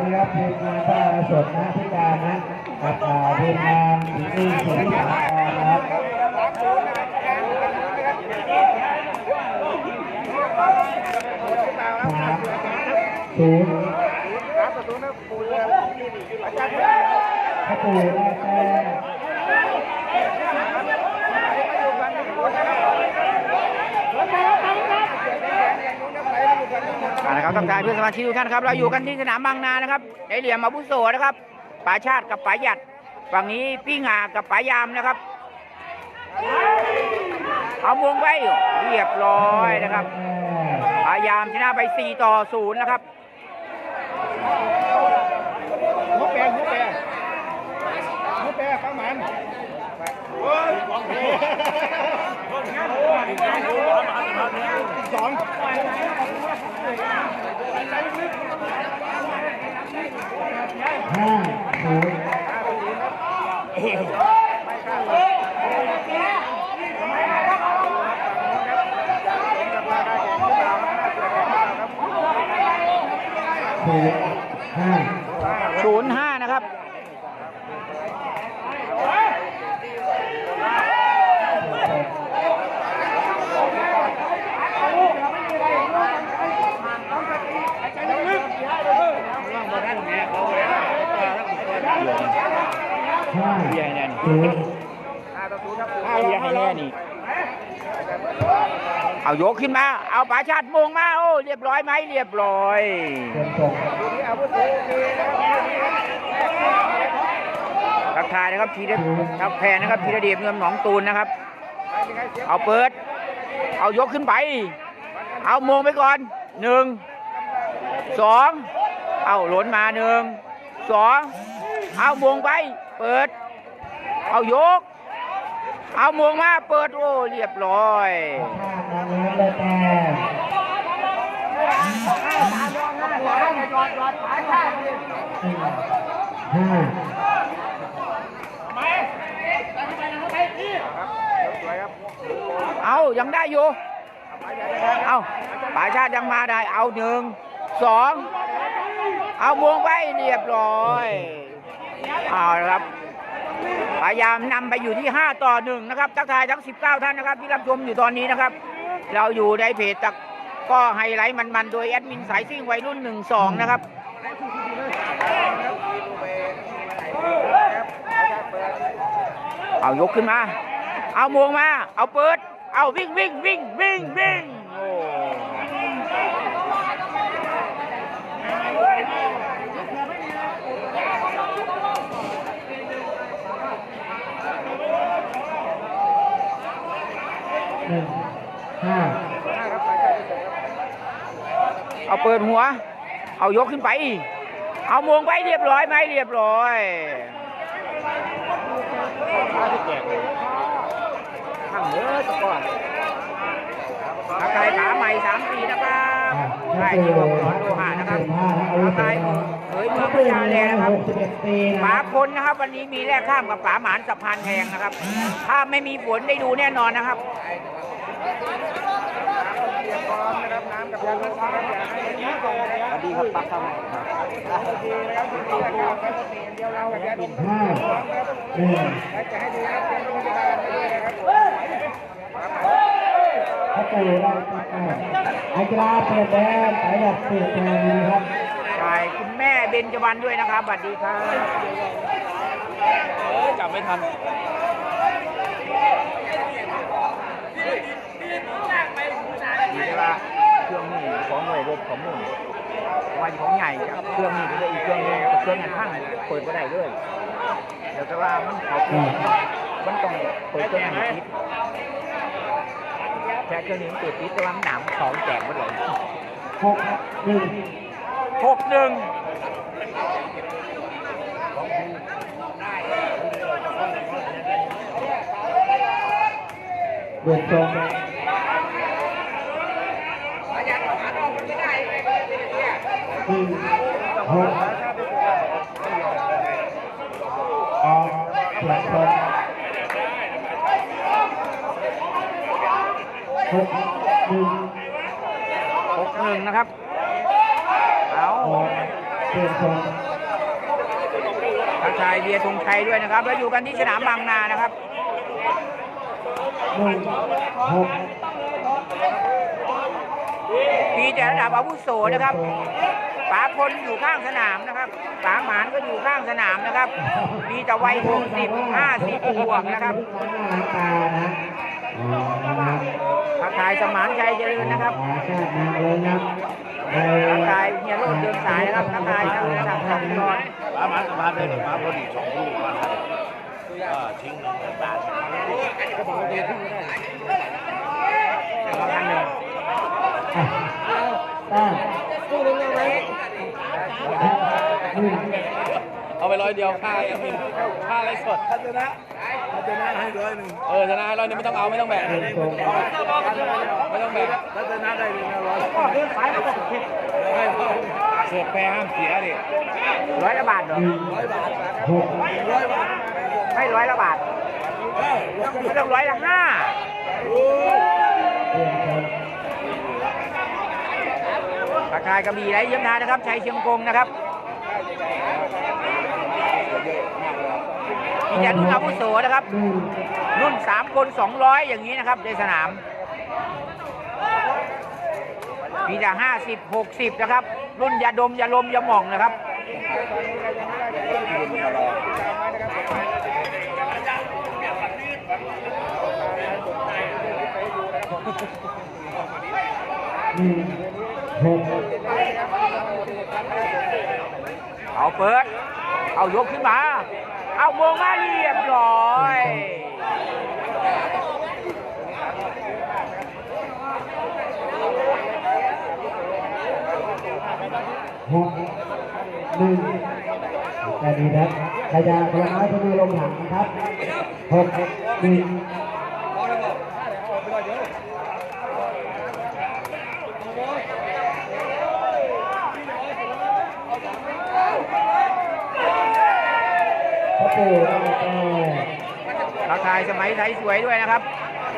คุณครับทีมงานป้าสดนะพิการนะกับทีมงานอีกที่สุริยาพรนะครับสามศูนย์พระปู่ได้แต้มเอาละครับทักทายเพื่อนสมาชิกทุกท่านครับเราอยู่กันที่สนามบางนานะครับในเหลี่ยมอาบุโสนะครับป๋าชาติกับป๋าหยัดฝั่งนี้พี่งากับป๋ายามนะครับเอาวงไปเรียบร้อยนะครับป๋ายามชนะไป4ต่อ0นะครับหัวแปรหัวแปรหัวแปรข้างมันสอง ห้าศูนย์ศูนย์ห้า 0-5 นะครับ เบียร์นี่ยศูนย์เบียร์ให้แน่นี่ เอายกขึ้นมา เอาป๋าชาติมงมา โอ้ เรียบร้อยไหมเรียบร้อยทักทายนะครับทีเดทักแพนนะครับทีระเดียบเงินหนองตูนนะครับ เอาเปิด เอายกขึ้นไป เอามงไปก่อนหนึ่งสองเอาหล่นมาหนึ่งสอง เอามงไป เปิด เอายก เอามงมาเปิดโอ้เรียบร้อยได้แต้มห้าเอายังได้อยู่ เอาป่าชาติยังมาได้ เอาหนึ่งสอง เอามงไปเรียบร้อย เอาละครับ พยายามนำไปอยู่ที่ 5 ต่อ1นะครับ ทักทายทั้ง 19 ท่านนะครับ ที่รับชมอยู่ตอนนี้นะครับ เราอยู่ในเพจตักก็ไฮไลท์มันๆ โดยแอดมินสายซิ่งวัยรุ่น 12 นะครับเอายกขึ้นมา เอามวงมา เอาเปิด เอาวิ่งวิ่งวิ่งวิ่งวิ่งโอ้ หนึ่งห้าเอาเปิดหัว เอายกขึ้นไป เอามวงไปเรียบร้อยไหมเรียบร้อยข้างเนื้อตะกอนทักทายขาใหม่สามปีนะครับใช่ที่บอกสอนโลหะนะครับทักทายเผ ยเมืองพญาแลนะครับหกสิบเอ็ดปีนะฝาคนนะครับ วันนี้มีแลกข้ามกับฝาหมานสะพานแพงนะครับ ถ้าไม่มีฝนได้ดูแน่นอนนะครับสวัสดีครับปักครับห้าหนึ่งพระปู่ได้แต้มไอ้กีฬาเปลี่ยนแดนสายหยัดเปลี่ยนแดนดีครับ ใช่คุณแม่เบญจวรรณด้วยนะครับสวัสดีครับจับไม่ทันนี่ใช่ปะเครื่องนี้ของหน่วยรบของมุ่นวันของใหญ่ครับเครื่องนี้ก็เลยอีกเครื่องหนึงเครื่องนั้นพังเปิดไม่ได้เลยเดี๋ยวแต่ว่ามันเขาปิดมันต้องเปิดเครื่องนี้ปิดแค่เครื่องนี้มันเปิดปิดแต่ว่ามันหนามของแจกหมดเลยหกหนึ่ง หกหนึ่งเดือดตรงหนึ่งหกออกเสียงตรงหกหนึ่ง หกหนึ่งนะครับเอา ออก เปลี่ยน ทรงทักทายเบียร์ธงชัยด้วยนะครับ แล้วอยู่กันที่สนามบางนานะครับหนึ่งหกมีแต่ระดับอาวุโสนะครับป๋าคนอยู่ข้างสนามนะครับป๋าหมานก็อยู่ข้างสนามนะครับ มีแต่วัย60 50บวกนะครับล้างตานะอ๋อนะครับทักทายสมานชัยเจริญนะครับ ขอชาตินางเลยนะในทักทายเฮียโรดเดินสายนะครับทักทายนักระดับสองยอดมามามาเลยมาพอดีสองลูกมาก็ทิ้งนึ่งหมื่นบาทอ่านหนึ่งอะตั้งหนึ่ง เอาไปร้อยเดียวค่ายังมีค่าอะไรสดถ้าชนะถ้าชนะให้ร้อยหนึ่งเออชนะให้ร้อยหนึงไม่ต้องเอาไม่ต้องแบ่งเปลี่ยนทรงไม่ต้องแบ่งถ้าชนะได้เลยนะร้อยเดินสายก็ต้องผิดเสือแปรห้ามเสียดิร้อยละบาทเหรอหนึ่งหกไม่ร้อยละบาทไม่ต้องร้อยละห้าเปลี่ยนทรงทักทายกระบี่ไรเยี่ยมนานะครับชัยเชียงกงนะครับ มีแต่รุ่นอาวุโสนะครับ รุ่นสามคนสองร้อยอย่างนี้นะครับ ในสนาม มีแต่ห้าสิบหกสิบนะครับ รุ่นยาดมยาลมยาหม่องนะครับเอาเปิด เอายกขึ้นมา เอาวงมาเรียบร้อยหกหนึ่งแต่ดีนะขยะพลังน้อยจะมีลงหลังนะครับหกหนึ่ง ปู่อบตทักทายสมัยไทยสวยด้วยนะครับ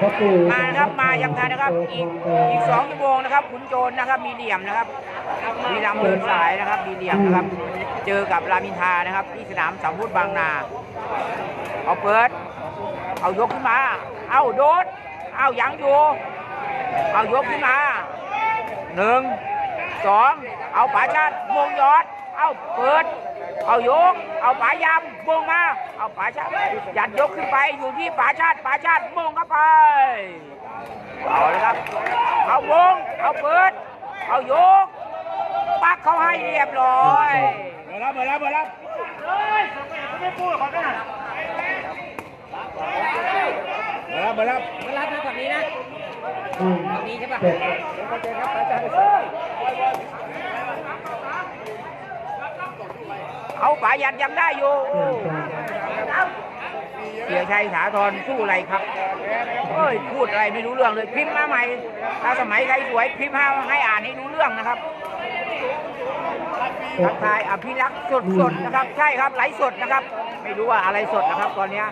พ่อปู่มานะครับมายังทันนะครับ อีกอีกสองชั่วโมงนะครับขุนโจรนะครับ มีเหลี่ยมนะครับมีลำเดินสายนะครับ มีเหลี่ยมนะครับ เจอกับรามินทรานะครับ ที่สนามสัมพุทธบางนา เอาเปิด เอายกขึ้นมา เอาโดด เอายังอยู่ เอายกขึ้นมาหนึ่งสองเอาป๋าชาติมงยอด เอาเปิด เอายก เอาป๋ายำมงมา เอาป๋าชาติยัดยกขึ้นไปอยู่ที่ป๋าชาติป๋าชาติมงเข้าไป เอาเลยครับ เอาวง เอาเปิด เอายก ปักเขาให้เรียบร้อยมารับมารับมารับมารับมารับมารับนะฝั่งนี้นะหนึ่งนี้ใช่ปะ เอาปายันยังได้อยู่เสี่ยนทรงเสียชัยสาธรสู้อะไรครับเอ้ยพูดอะไรไม่รู้เรื่องเลยพิมพ์มาใหม่ ถ้าสมัยใครสวยพิมพ์มาให้อ่านให้รู้เรื่องนะครับทักทายอภิรักษ์สดสดนะครับ ใช่ครับไหลสดนะครับ ไม่รู้ว่าอะไรสดนะครับ ตอนเนี้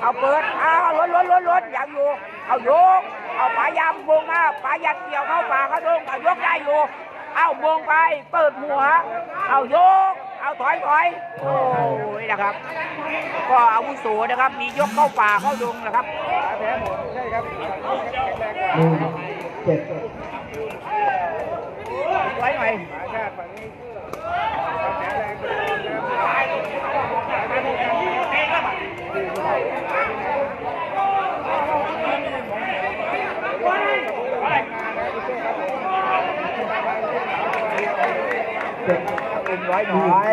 เอาเปิดเอาล้นล้นล้นล้นอย่างอยู่ เอายก เอาปลายามวงมาปลายัดเกี่ยวเข้าป่าเข้าดงเอายกได้อยู่ เอาวงไป เปิดหัว เอายก เอาถอยถอยโอ้ยนะครับ ก็อาวุโสนะครับ มียกเข้าป่าเข้าดงนะครับหนึ่งเจ็ดไว้หน่อย ไว้หน่อย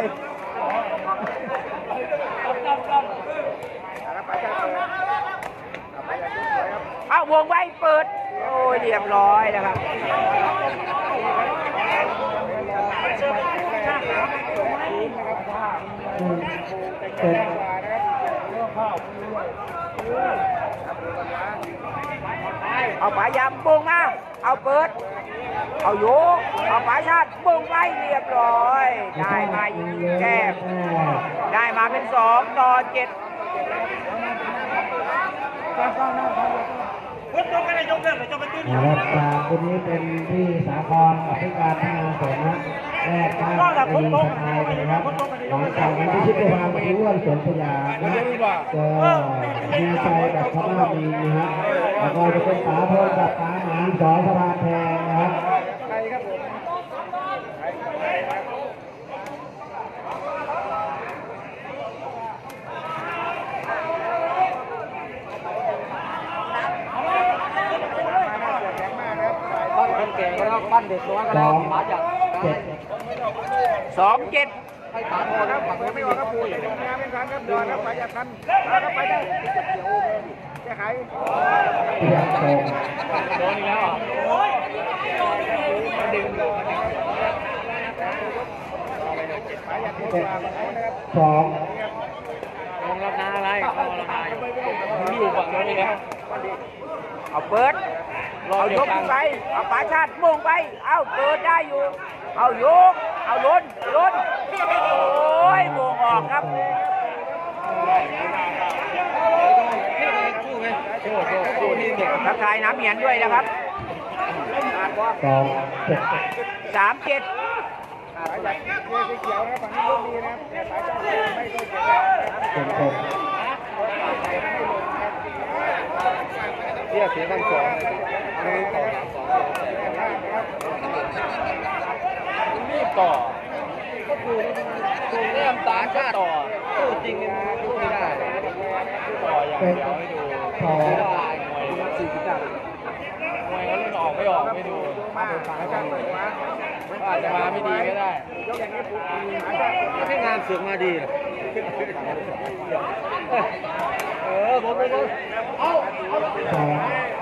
เอาวงไว้เปิด โอ้ยเรียบร้อยนะครับเอาปลายำโป่งมา เอาเปิด เอาโยกเอาปลาชาติโป่งไว้เรียบร้อย ได้มาอีกแก้มได้มาเป็นสองต่อเจ็ดนะครับจากคนนี้เป็นที่สาครกับพิการพัฒนาสงฆ์นะแรกข้ามไปสะพายนะครับหลังจากนั้นที่ชิดไปวางที่อ้วนสวนสยามนะก็มีใจแบบพม่ามีนะฮะแล้วก็จะเป็นป๋าพลกับป๋าหมานสอนสะพานแพงนะครับผมใครครับ ปั้นคนแก่ก็แล้ว ปั้นเด็กน้อยก็สแล้วองมาจากเจ็ดสองเจ็ดให้ขาโทษนะฝั่งนู้นไม่ไม่มีออกครับพูปูดอย่าเป็นงานเป็นครั้งครับเดินครับไปอย่าทันครับไปได้แก้ไขเพียงตรงโดนอีกแล้วอะเจ็ดสองลงรับนาอะไรเข้ารับนาอยู่อยู่ฝั่งนู้นไปแล้วเอาเปิดรอ เอายกกลงไปเอาปลาชาติโม่งไป เอาเปิดได้อยู่ เอายก เอาล้นล้นโอ้ยโมงออกครับทักทายน้ำเหมียนด้วยนะครับสองสามเจ็ดสายจากเรือสีเขียวนะฝั่งนี้ยกดีนะครับสายจากไม่ต้องเสียแรงนะครับตรงตรงเรียกเสียงกันสอง รีบต่อ ก็คือคือเริ่มตาชาต่อสู้จริงสู้ไม่ได้ต่ออย่างเดียวให้ดูสองไม่ได้มวยสี่สิบเก้ามวยเขาเล่นออกไม่ออกไม่ดูมาสายจาอาจจะมาไม่ดีก็ได้ยกอย่างนี้ปุ๊บสายจากให้งานเสือกมาดีเออผมผมเอาสองสวัสดีครับน้องโบรา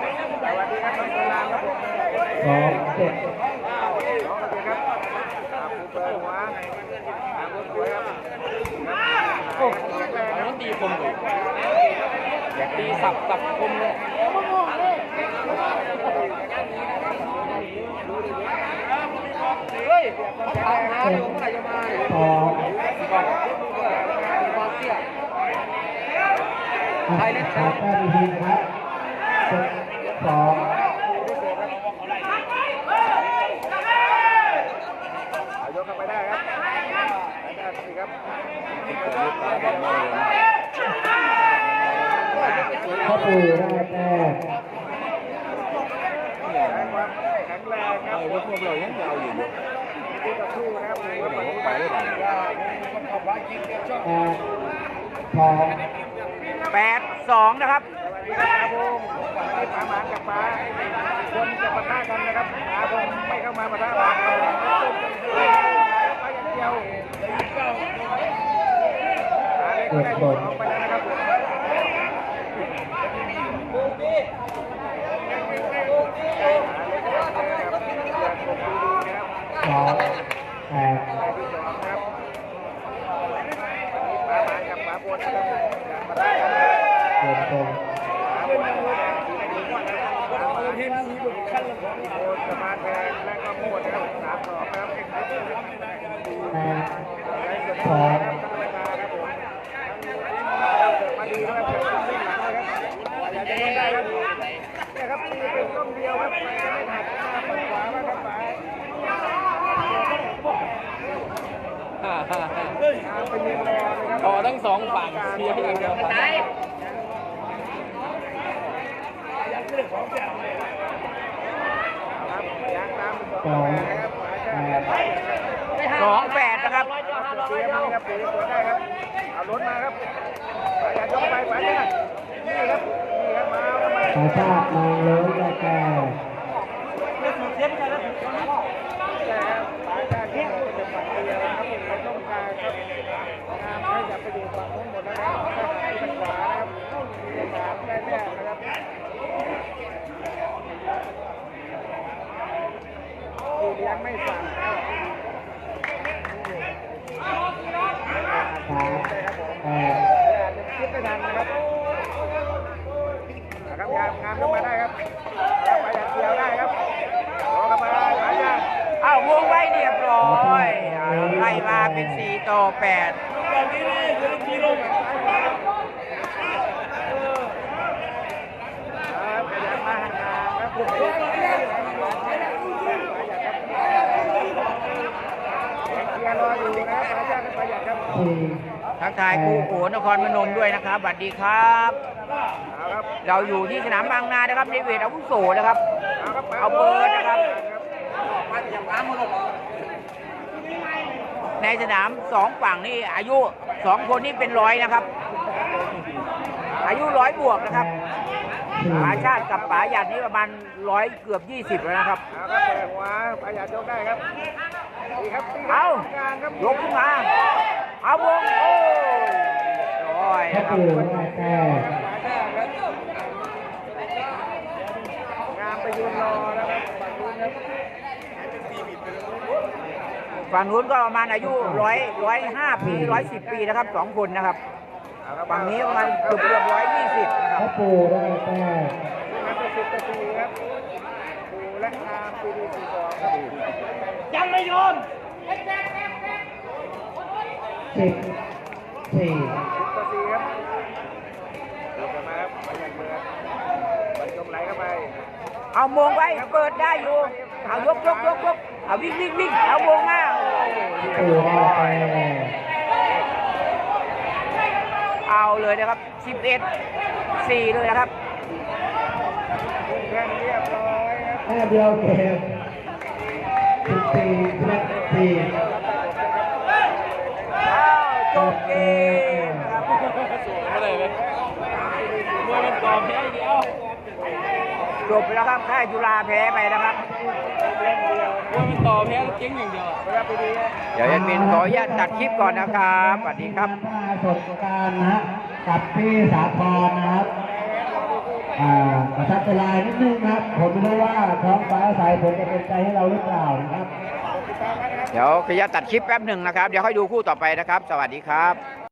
สองเจ็ดน้องโอเคครับอ่าปูเปิดหัวอ่าปูสวยครับโอ้มันตีคมเลยตีสับสับคมเลยเฮ้ยเขาถามหาอยู่เมื่อไหร่จะมาเนี่ยสองความเตี้ยไทยเล็กครับแต้มทีมครับเจ็ดสอง เอายกเข้าไปได้ครับไปได้สิครับ พ่อปู่ได้แต้มแข็งแรงครับเออพวกเรายังยาอยู่ที่ต่อสู้นะครับไปได้ไหมแปดสองแปดสองนะครับสวัสดีครับผมวันนี้ปาหมากับปาคนจะปะทะกันนะครับปาผมไม่เข้ามาปะทะปาร่าง เดียวปาเล็กได้บอลออกไปแล้วนะครับผมสองแปดปาหมานกับปาบนนะครับปะทะกันเดินตรงทีมนี้บุกขั้นโอ้สมาแทนและก็โมดนะครับสามสองนะครับแปดสองมาดีครับเกิดขึ้นหลังนะครับอยากจะได้ครับเนี่ยครับตีเป็นต้นเดียวครับไปไม่หักหน้าฝั่งขวามาครับ สองต่อทั้งสองฝั่งเชียร์อย่างเดียว ครับยางตาม สองแปดสองแปดนะครับเสียมือครับเสียตัวได้ครับเอารถมาครับอยากยกไปไปเลยนี่ครับนี่ครับมาแล้วมาปราชาตินางเลิ้งได้แต้มแต่ปลายการที่เราจะปัดเดียวครับเราต้องการครับงามให้อย่าไปอยู่ฝั่งนู้นหมดนะครับทางขวานะครับที่สามได้แน่นะครับที่เลี้ยงไม่สั่งครับ สามแปด อาจจะคิดไม่ทันนะครับนะครับงามงามเข้ามาได้ครับเอาไปอย่างเดียวได้ครับรอเข้ามาหลายอย่าง เอาวงไว้เรียบร้อยเอาไล่มาเป็นสี่ต่อแปด ครับขยันมาห่างๆครับ ยรออยู่นะครับปลาชาติกับปลาหยัดครับ สี่ ทักทายครูโขนครพนมด้วยนะครับสวัสดีครับเอาครับ เราอยู่ที่สนามบางนานะครับในเวทอาวุโสนะครับ เอาเบอร์นะครับในสนามสองฝั่งนี่อายุสองคนนี่เป็นร้อยนะครับ อายุร้อยบวกนะครับ สี่ป๋าชาติกับป๋าหยัดนี่ประมาณร้อยเกือบยี่สิบแล้วนะครับเอาครับเปิดหัวปลาหยัดยกได้ครับดีครับดีครับเอากลางครับยกขึ้นมาเอาวงโอ้ยเรียบร้อยพ่อนะครับปู่ได้แต้มปลาชาติครับงามไปยืนรอแล้วครับฝั่งนู้นครับฝั่งนู้นก็ประมาณอายุร้อยร้อยห้าปีร้อยสิบปีนะครับสองคนนะครับเอาครับ ฝั่งนี้ประมาณเกือบเกือบร้อยยี่สิบนะครับพ่อปู่ได้แต้มงานไปสิบนาทีครับปูและงามปีดีสี่สองครับสิบสี่สิบต่อสี่ครับยกกันมาครับปลาหยัดเมืองบรรจงไหลเข้าไปเอามงไปเปิดได้อยู่เอายกยกยกยกเอาวิ่งวิ่งวิ่งเอาวงมาโอ้ยปู่ได้แต้ม เอาเลยนะครับสิบเลยนะครับแข่เรียบร้อยครับแต้มเดียวเกมสิบสี่สิบสี่อ้าวจบเกมนะครับอะไรเลยมวยมันต่อแพ้อีกแล้วจบไปแล้วครับค่ายจุฬาแพ้ไปนะครับ วยมันต่อแพ้เจ๊งอย่างเดียวเวลาไปดีครับเดี๋ยวแอดมินขออนุญาตตัดคลิปก่อนนะครับสวัสดีครับท่าสดการนะฮะกับพี่สาครนะครับอ่ากระชับเวลานิดนึงนะครับ ผมไม่รู้ว่าท้องฟ้าใสฝนจะเป็นใจให้เราหรือเปล่านะครับ เดี๋ยวขออนุญาตตัดคลิปแป๊บหนึ่งนะครับ เดี๋ยวค่อยดูคู่ต่อไปนะครับ สวัสดีครับ